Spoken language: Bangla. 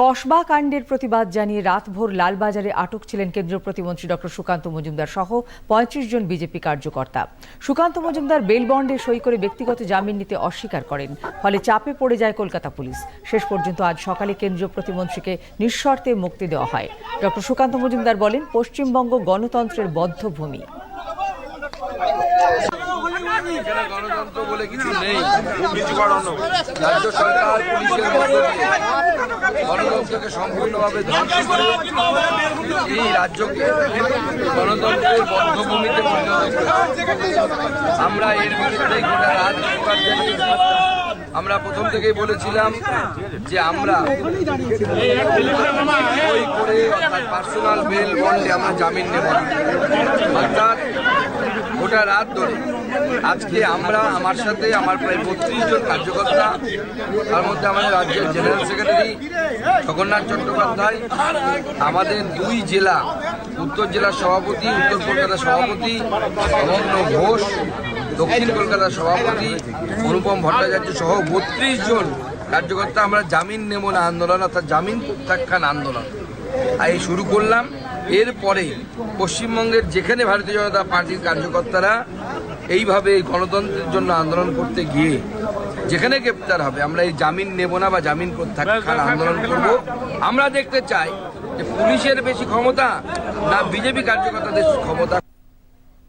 কসবা কাণ্ডের প্রতিবাদ জানিয়ে রাতভর লালবাজারে আটক ছিলেন কেন্দ্রীয় প্রতিমন্ত্রী ডক্টর সুকান্ত মজুমদার সহ পঁয়ত্রিশ জন বিজেপি কার্যকর্তা। সুকান্ত মজুমদার বেল বন্ডে সই করে ব্যক্তিগত জামিন নিতে অস্বীকার করেন, ফলে চাপে পড়ে যায় কলকাতা পুলিশ। শেষ পর্যন্ত আজ সকালে কেন্দ্রীয় প্রতিমন্ত্রীকে নিঃশর্তে মুক্তি দেওয়া হয়। ডক্টর সুকান্ত মজুমদার বলেন, পশ্চিমবঙ্গ গণতন্ত্রের বদ্ধভূমি। এখানে গণতন্ত্র বলে কিছু নেই রাজ্য সরকার গণতন্ত্রকে সম্পূর্ণভাবে এই রাজ্যকে আমরা এর বিরুদ্ধে আমরা প্রথম থেকেই বলেছিলাম যে আমরা পার্সোনাল বেল বন্ডে আমরা জামিন নেব অর্থাৎ গোটা রাত ধরে আজকে আমরা আমার সাথে আমার প্রায় বত্রিশ জন কার্যকর্তা, তার মধ্যে আমাদের রাজ্যের জেনারেল সেক্রেটারি জগন্নাথ চট্টোপাধ্যায়, আমাদের দুই জেলা, উত্তর জেলার সভাপতি, উত্তর কলকাতার সভাপতি অমর্ণ ঘোষ, দক্ষিণ কলকাতার সভাপতি, অনুপম ভট্টাচার্য সহ বত্রিশ জন কার্যকর্তা, আমরা জামিন নেব না আন্দোলন, অর্থাৎ জামিন প্রত্যাখ্যান আন্দোলন। এই শুরু করলাম। এরপরে পশ্চিমবঙ্গের যেখানে ভারতীয় জনতা পার্টির কার্যকর্তারা এইভাবে গণতন্ত্রের জন্য আন্দোলন করতে গিয়ে যেখানে গ্রেপ্তার হবে, আমরা এই জামিন নেব না বা জামিন প্রত্যাখ্যান আন্দোলন করব। আমরা দেখতে চাই যে পুলিশের বেশি ক্ষমতা না বিজেপি কার্যকর্তাদের ক্ষমতা